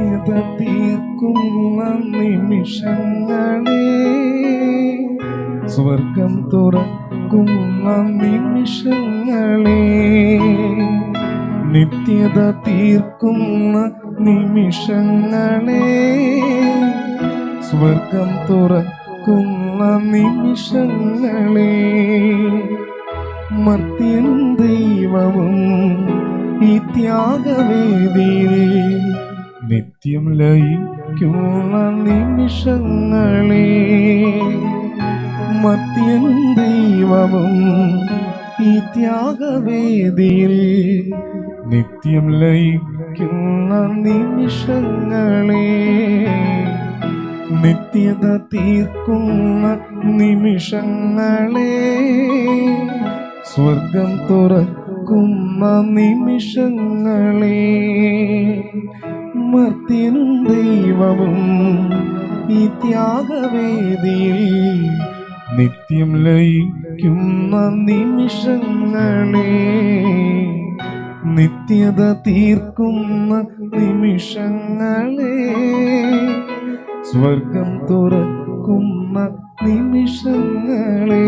തീർക്കുന്ന നിമിഷങ്ങളെ. സ്വർഗം തുറക്കുന്ന. നിമിഷങ്ങളെ. നിത്യത തീർക്കുന്ന നിമിഷങ്ങളെ. സ്വർഗം തുറക്കുന്ന നിമിഷങ്ങളെ. മർത്യനും ദൈവവും ഈ ത്യാഗവേദിയിൽ നിത്യം ലയിക്കുന്ന നിമിഷങ്ങളെ മത്യൻ ദൈവവും ഈ ത്യാഗവേദിയിൽ നിത്യം ലയിക്കുന്ന നിമിഷങ്ങളെ നിത്യത തീർക്കുന്ന നിമിഷങ്ങളെ സ്വർഗം തുറക്കുന്ന നിമിഷങ്ങളെ മർത്യനും ദൈവവും ഈ ത്യാഗവേദിയിൽ നിത്യം ലയിക്കുന്ന നിമിഷങ്ങളെ നിത്യത തീർക്കുന്ന നിമിഷങ്ങളെ സ്വർഗം തുറക്കുന്ന നിമിഷങ്ങളെ